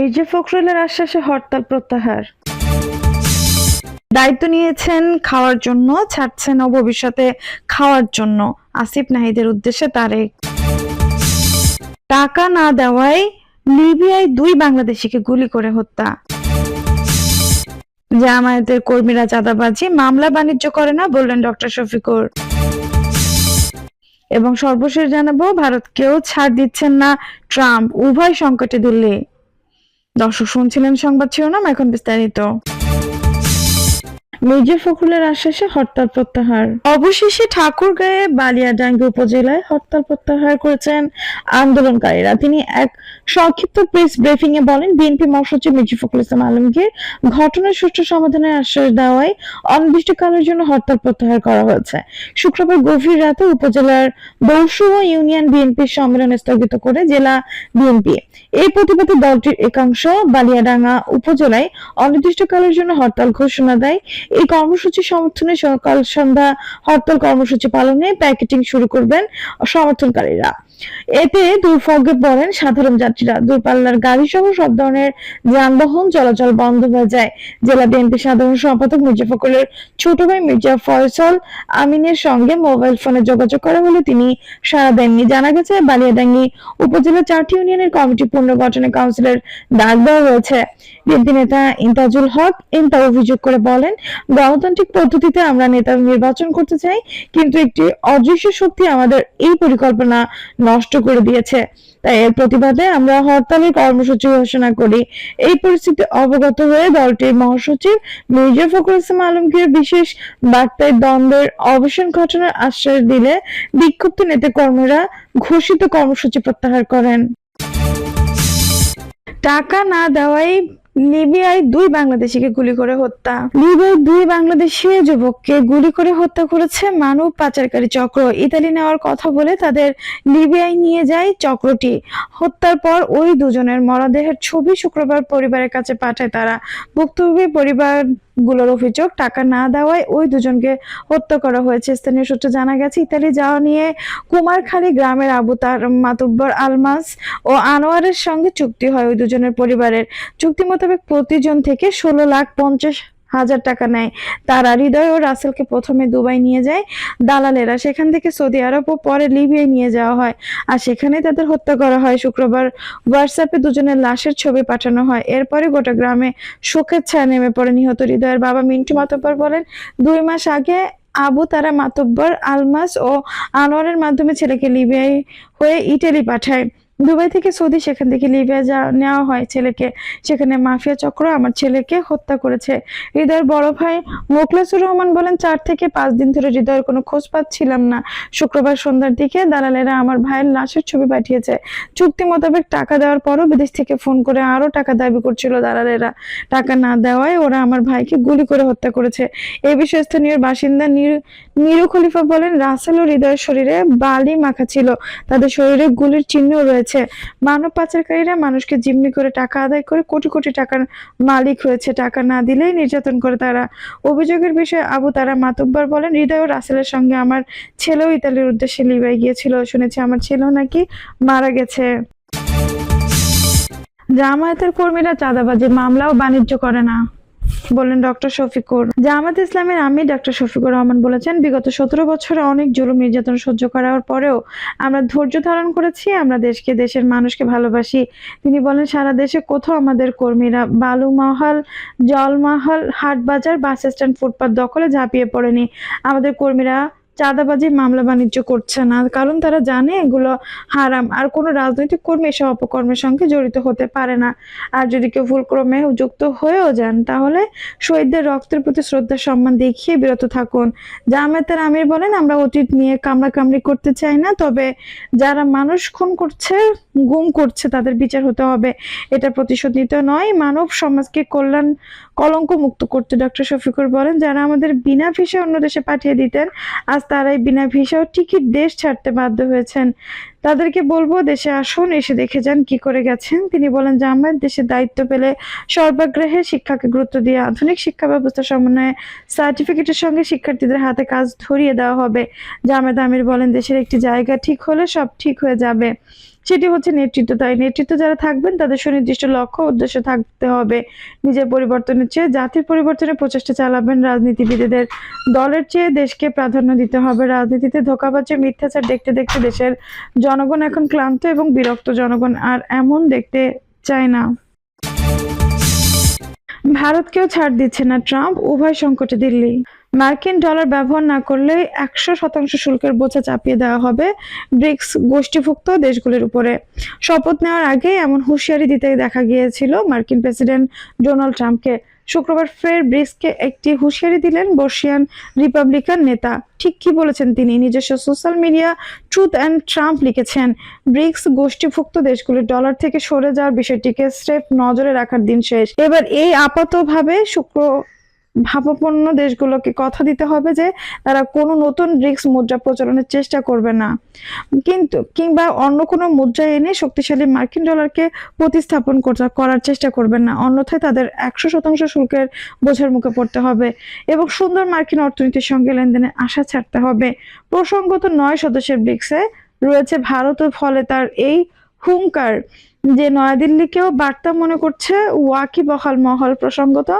মির্জা ফখরুলের আশ্বাসে হরতাল প্রত্যাহার। দায়িত্ব নিয়েছেন খাওয়ার জন্য, ছাড়ছেন ও ভবিষ্যতে খাওয়ার জন্য। আসিফ নাহিদের উদ্দেশ্যে তারেক। টাকা না দেওয়ায় লিবিয়ায় দুই বাংলাদেশিকে গুলি করে হত্যা। জামায়াতের কর্মীরা চাঁদাবাজি, মামলা বাণিজ্য করে না, বললেন ডক্টর শফিকুর। এবং সর্বশেষ জানাব, ভারতকেও ছাড় দিচ্ছেন না ট্রাম্প, উভয় সংকটে দিল্লি। দর্শক শুনছিলেন সংবাদ শিরোনাম এখন বিস্তারিত। মির্জা ফখরুলের আশ্বাসে হরতাল প্রত্যাহার। অবশেষে ঠাকুরগাঁয়ে বালিয়াডাঙ্গি উপজেলায় হরতাল প্রত্যাহার করেছেন আন্দোলনকারীরা। তিনি এক সংক্ষিপ্ত প্রেস ব্রিফিং এ বলেন, বিএনপি মহাসচিব মির্জা ফখরুল ইসলাম আলমগীর ঘটনার সুষ্ঠু সমাধানের আশ্বাস দেওয়ায় অনির্দিষ্টকালের জন্য হরতাল প্রত্যাহার করা হয়েছে। শুক্রবার গভীর রাতে উপজেলার দৌসুয়া ইউনিয়ন বিএনপির সম্মেলন স্থগিত করে জেলা বিএনপি। এই প্রতিবাদে দলটির একাংশ বালিয়াডাঙ্গা উপজেলায় অনির্দিষ্টকালের জন্য হরতাল ঘোষণা দেয়। এই কর্মসূচি সমর্থনে সকাল সন্ধ্যা হরতাল কর্মসূচি পালনে প্যাকেটিং শুরু করবেন সমর্থনকারীরা। এতে দুর্ভোগে পড়েন সাধারণ যাত্রীরা। দূরপাল্লার গাড়ি সহ সব ধরনের যানবাহন চলাচল বন্ধ হয়ে যায়। জেলা বিএনপি সাধারণ সম্পাদক মির্জা ফখরুলের ছোট ভাই মির্জা ফয়সল আমিনের সঙ্গে মোবাইল ফোনে যোগাযোগ করা হলে তিনি সাড়া দেননি। জানা গেছে, বালিয়াডাঙ্গি উপজেলা চারটি ইউনিয়নের কমিটি পুনর্গঠনে কাউন্সিলের ডাক দেওয়া হয়েছে। বিএনপি নেতা ইন্তাজুল হক ইন্তা অভিযোগ করে বলেন, গণতান্ত্রিক পদ্ধতিতে আমরা নেতা নির্বাচন করতে চাই, কিন্তু একটি অদৃশ্য শক্তি আমাদের এই পরিকল্পনা নষ্ট করে দিয়েছে। তাই এর প্রতিবাদে আমরা হরতালের কর্মসূচি ঘোষণা করি। এই পরিস্থিতি অবগত হয়ে দলটির মহাসচিব মির্জা ফখরুল ইসলাম আলমগীর বিশেষ বার্তায় দ্বন্দ্বের অবসান ঘটনার আশ্বাস দিলে বিক্ষুব্ধ নেতা কর্মীরা ঘোষিত কর্মসূচি প্রত্যাহার করেন। টাকা না দেওয়ায় লিবিয়ায় দুই বাংলাদেশিকে গুলি করে হত্যা। লিবিয়ায় দুই বাংলাদেশি যুবককে গুলি করে হত্যা করেছে মানব পাচারকারী চক্র। ইতালি নেওয়ার কথা বলে তাদের লিবিয়ায় নিয়ে যায় চক্রটি। হত্যার পর ওই দুজনের মরদেহের ছবি শুক্রবার পরিবারের কাছে পাঠায় তারা। ভুক্তভোগী পরিবার গুলোর অভিযোগ, টাকা না দেওয়ায় ওই দুজনকে হত্যা করা হয়েছে। স্থানীয় সূত্রে জানা গেছে, ইতালি যাওয়া নিয়ে কুমারখালী গ্রামের আবু তার মাতুব্বর আলমাস ও আনোয়ারের সঙ্গে চুক্তি হয়। ওই দুজনের পরিবারের চুক্তি মোতাবেক প্রতিজন থেকে ষোলো লাখ পঞ্চাশ হাজার টাকা নেয়। তারা হৃদয় ও রাসেলকে প্রথমে দুবাই নিয়ে যায়, দালালেরা সেখান থেকে সৌদি আরব ও পরে লিবিয়ায় নিয়ে যাওয়া হয়। আর সেখানে তাদের হত্যা করা হয়। শুক্রবার হোয়াটসঅ্যাপে দুজনের লাশের ছবি পাঠানো হয়। এরপরে গোটা গ্রামে শোকের ছায়া নেমে পড়ে নিহত হৃদয়ের বাবা মিন্টু মাতব্বর বলেন, দুই মাস আগে আবু তারা মাতব্বর, আলমাস ও আনোয়ারের মাধ্যমে ছেলেকে লিবিয়ায় হয়ে ইটালি পাঠায়। দুবাই থেকে সৌদি, সেখান থেকে লিবিয়া যা নেওয়া হয় ছেলেকে, সেখানে মাফিয়া চক্র আমার ছেলেকে হত্যা করেছে। হৃদয়ের বড় ভাই মোখলেসুর রহমান বলেন, চার থেকে পাঁচ দিন ধরে হৃদয়ের কোনো খোঁজ পাচ্ছিলাম না। শুক্রবার সন্ধ্যার দিকে দালালেরা আমার ভাইয়ের লাশের ছবি পাঠিয়েছে। চুক্তি মোতাবেক টাকা দেওয়ার পরও বিদেশ থেকে ফোন করে আরও টাকা দাবি করছিল দালালেরা। টাকা না দেওয়ায় ওরা আমার ভাইকে গুলি করে হত্যা করেছে। এই বিষয়ে স্থানীয় বাসিন্দা নিরু- নিরু খলিফা বলেন, রাসেল ও হৃদয়ের শরীরে বালি মাখা ছিল। তাদের শরীরে গুলির চিহ্ন রয়েছে। মানব পাচারকারীরা মানুষকে জিম্মি করে টাকা আদায় করে কোটি কোটি টাকার মালিক হয়েছে। টাকা না দিলেই নির্যাতন করে তারা। অভিযোগের বিষয়ে আবু তারা মাতুব্বার বলেন, হৃদয় ও রাসেলের সঙ্গে আমার ছেলেও ইতালির উদ্দেশ্যে লিবিয়ায় গিয়েছিল। শুনেছি আমার ছেলেও নাকি মারা গেছে। জামায়াতের কর্মীরা চাঁদাবাজি মামলাও বাণিজ্য করে না। বললেন ডক্টর শফিকুর। জামাত ইসলামের আমি ডক্টর শফিকুর রহমান বলেছেন, বিগত সতেরো বছরে অনেক জুলুম, নির্যাতন সহ্য করার পরেও আমরা ধৈর্য ধারণ করেছি, আমরা দেশকে, দেশের মানুষকে ভালোবাসি। তিনি বলেন, সারা দেশে কোথাও আমাদের কর্মীরা বালুমহল জলমহল হাটবাজার বাস স্ট্যান্ড, ফুটপাত দখলে ঝাঁপিয়ে পড়েনি। আমাদের কর্মীরা চাঁদাবাজি মামলা বাণিজ্য করছে না। কারণ তারা জানে এগুলো হারাম। আর কোনো রাজনৈতিক কর্মী এসব অপকর্মের সঙ্গে জড়িত হতে পারে না। আর যদি কেউ ভুলক্রমে যুক্ত হয়েও যান, তাহলে শহীদদের রক্তের প্রতি শ্রদ্ধা, সম্মান দেখিয়ে বিরত থাকুন। জামায়াতের আমির বলেন, আমরা অতীত নিয়ে কামড়াকামড়ি করতে চাই না, তবে যারা মানুষ খুন করছে, গুম করছে, তাদের বিচার হতে হবে। এটা প্রতিশোধ নিতে নয়। মানব সমাজকে কল্যাণ কলঙ্ক মুক্ত করতে ডক্টর শফিকুর বলেন, যারা আমাদের বিনা ফিসে অন্য দেশে পাঠিয়ে দিতেন, আজ তারাই বিনা ভিসা ও টিকিট দেশ ছাড়তে বাধ্য হয়েছেন। তাদেরকে বলব, দেশে আসুন, এসে দেখে যান কি করে গেছেন। তিনি বলেন যে জামায়াত দেশে দায়িত্ব পেলে সর্বাগ্রহে শিক্ষাকে গুরুত্ব দিয়ে আধুনিক শিক্ষা ব্যবস্থা সমন্বয়ে সার্টিফিকেটের সঙ্গে শিক্ষার্থীদের হাতে কাজ ধরিয়ে দেওয়া হবে। জামেদ আমির বলেন, দেশের একটি জায়গা ঠিক হলে সব ঠিক হয়ে যাবে। সেটি হচ্ছে নেতৃত্ব। তাই নেতৃত্ব যারা থাকবেন, তাদের সুনির্দিষ্ট লক্ষ্য, উদ্দেশ্য থাকতে হবে নিজের পরিবর্তনের চেয়ে। জাতির পরিবর্তনের প্রচেষ্টা চালাবেন রাজনীতিবিদদের। দলের চেয়ে দেশকে প্রাধান্য দিতে হবে। রাজনীতিতে ধোকাবাজে মিথ্যাচার দেখতে দেখতে দেশের জনগণ এখন ক্লান্ত এবং বিরক্ত জনগণ আর এমন দেখতে চায় না। ভারতকেও ছাড় দিচ্ছে না ট্রাম্প। উভয় সংকটে দিল্লি। মার্কিন ডলার ব্যবহার না করলে একশো শতাংশ শুল্কের বোঝা চাপিয়ে দেওয়া হবে ব্রিক্স গোষ্ঠীভুক্ত দেশগুলির উপরে। শপথ নেওয়ার আগে এমন হুঁশিয়ারি দিতে দেখা গিয়েছিল মার্কিন প্রেসিডেন্ট ডোনাল্ড ট্রাম্পকে। শুক্রবার ফের ব্রিক্সকে একটি হুঁশিয়ারি দিলেন বর্ষিয়ান রিপাবলিকান নেতা। ঠিক কি বলেছেন তিনি? নিজস্ব social media Truth and Trump লিখেছেন, ব্রিক্স গোষ্ঠীভুক্ত দেশগুলির ডলার থেকে সরে যাওয়ার বিষয়টিকে স্রেফ নজরে রাখার দিন শেষ। এবার এই আপাতভাবে শুক্র ভাবাপন্ন দেশগুলোকে কথা দিতে হবে যে তারা কোনো নতুন ব্রিক্স মুদ্রা প্রচলনের চেষ্টা করবে না। কিন্তু কিংবা অন্য কোনো মুদ্রা এনে শক্তিশালী মার্কিন ডলারকে প্রতিস্থাপন করার চেষ্টা করবেন না। অন্যথায় তাদের একশো শতাংশ শুল্কের বোঝার মুখে পড়তে হবে এবং সুন্দর মার্কিন অর্থনীতির সঙ্গে লেনদেনের আশা ছাড়তে হবে। প্রসঙ্গত নয় সদস্যের ব্রিক্সে রয়েছে ভারত ফলে তার এই হুঙ্কার। যে নয়াদিল্লিকেও বার্তা মনে করছে ওয়াকি বহাল মহল প্রসঙ্গত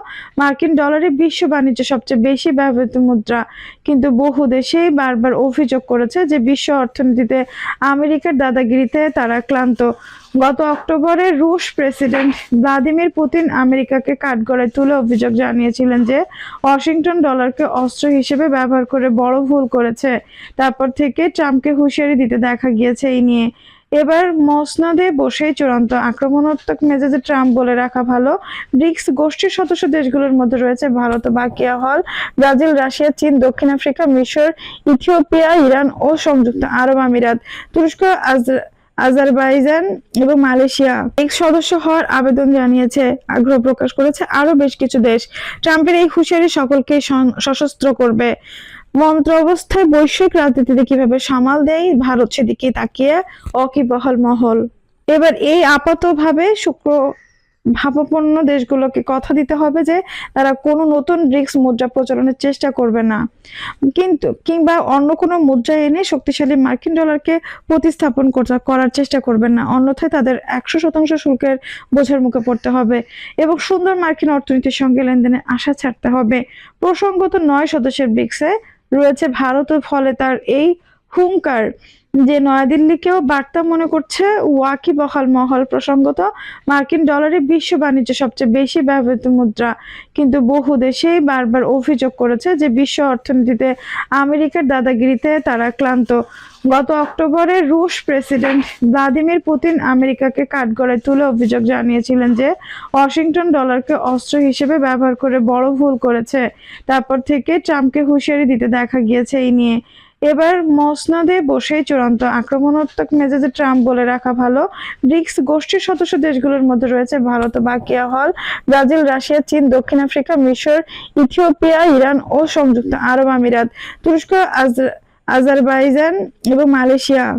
মার্কিন ডলারে বিশ্ব বাণিজ্য সবচেয়ে বেশি ব্যবহৃত মুদ্রা। কিন্তু বহু দেশেই বারবার অভিযোগ করেছে যে বিশ্ব অর্থনীতিতে আমেরিকার দাদাগিরিতে তারা ক্লান্ত। গত অক্টোবরে রুশ প্রেসিডেন্ট ভ্লাদিমির পুতিন আমেরিকাকে কাঠগড়ায় তুলে অভিযোগ জানিয়েছিলেন যে ওয়াশিংটন ডলারকে অস্ত্র হিসেবে ব্যবহার করে বড় ভুল করেছে। তারপর থেকে ট্রাম্পকে হুঁশিয়ারি দিতে দেখা গিয়েছে এই নিয়ে। এবার মসনদে বসেই চূড়ান্ত আক্রমণাত্মক মেজাজে ট্রাম্প বলে রাখা ভালো। ব্রিক্স গোষ্ঠীর সদস্য দেশগুলোর মধ্যে রয়েছে ভারত, বাকিয়া হল, ব্রাজিল, রাশিয়া, চীন, দক্ষিণ আফ্রিকা, মিশর, ইথিওপিয়া, ইরান ও সংযুক্ত আরব আমিরাত, তুরস্ক, আজ- আজারবাইজান এবং মালয়েশিয়া। এক সদস্য হওয়ার আবেদন জানিয়েছে, আগ্রহ প্রকাশ করেছে আরও বেশ কিছু দেশ। ট্রাম্পের এই হুঁশিয়ারি সকলকে সশস্ত্র করবে। মন্ত্র অবস্থায় বৈশ্বিক রাজনীতিতে কীভাবে সামাল দেয়, ভারত সেদিকে তাকিয়ে অকিবহাল মহল। এবার এই আপাতভাবে শুক্র ভাবাপন্ন দেশগুলোকে কথা দিতে হবে যে, তারা কোনো নতুন ব্রিক্স মুদ্রা প্রচলনের চেষ্টা করবে না। কিন্তু, কিংবা অন্য কোনো মুদ্রা এনে শক্তিশালী মার্কিন ডলারকে প্রতিস্থাপন করার চেষ্টা করবেন না। অন্যথায় তাদের একশো শতাংশ শুল্কের বোঝার মুখে পড়তে হবে এবং সুন্দর মার্কিন অর্থনীতির সঙ্গে লেনদেনের আশা ছাড়তে হবে। প্রসঙ্গত নয় সদস্যের ব্রিক্সে রয়েছে ভারত ফলে তার এই হুঙ্কার যে নয়াদিল্লিকেও বার্তা মনে করছে ওয়াকি বহাল মহল প্রসঙ্গত মার্কিন ডলারে বিশ্ব বাণিজ্য সবচেয়ে বেশি ব্যবহৃত মুদ্রা। কিন্তু বহু দেশেই বারবার অভিযোগ করেছে যে বিশ্ব অর্থনীতিতে আমেরিকার দাদাগিরিতে তারা ক্লান্ত। গত অক্টোবরে রুশ প্রেসিডেন্ট ভ্লাদিমির পুতিন আমেরিকাকে কাঠগড়ায় তুলে অভিযোগ জানিয়েছিলেন যে ওয়াশিংটন ডলারকে অস্ত্র হিসেবে ব্যবহার করে বড় ভুল করেছে। তারপর থেকে ট্রাম্পকে হুঁশিয়ারি দিতে দেখা গিয়েছে এই নিয়ে। এবার মসনদে বসেই চূড়ান্ত আক্রমণাত্মক মেজাজে ট্রাম্প বলে রাখা ভালো। ব্রিক্স গোষ্ঠীর সদস্য দেশগুলোর মধ্যে রয়েছে ভারত, বাকিয়া হল, ব্রাজিল, রাশিয়া, চীন, দক্ষিণ আফ্রিকা, মিশর, ইথিওপিয়া, ইরান ও সংযুক্ত আরব আমিরাত, তুরস্ক, আজ- আজারবাইজান এবং মালয়েশিয়া।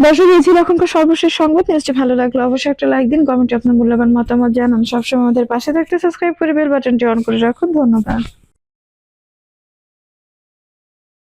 দর্শক, এই ছিল এখনকার সর্বশেষ সংবাদ। নিউজটি ভালো লাগল অবশ্যই একটা লাইক দিন, কমেন্টে আপনার মূল্যবান মতামত জানান। সবসময় আমাদের পাশে থাকতে সাবস্ক্রাইব করে বেল বাটনটি অন করে রাখুন। ধন্যবাদ।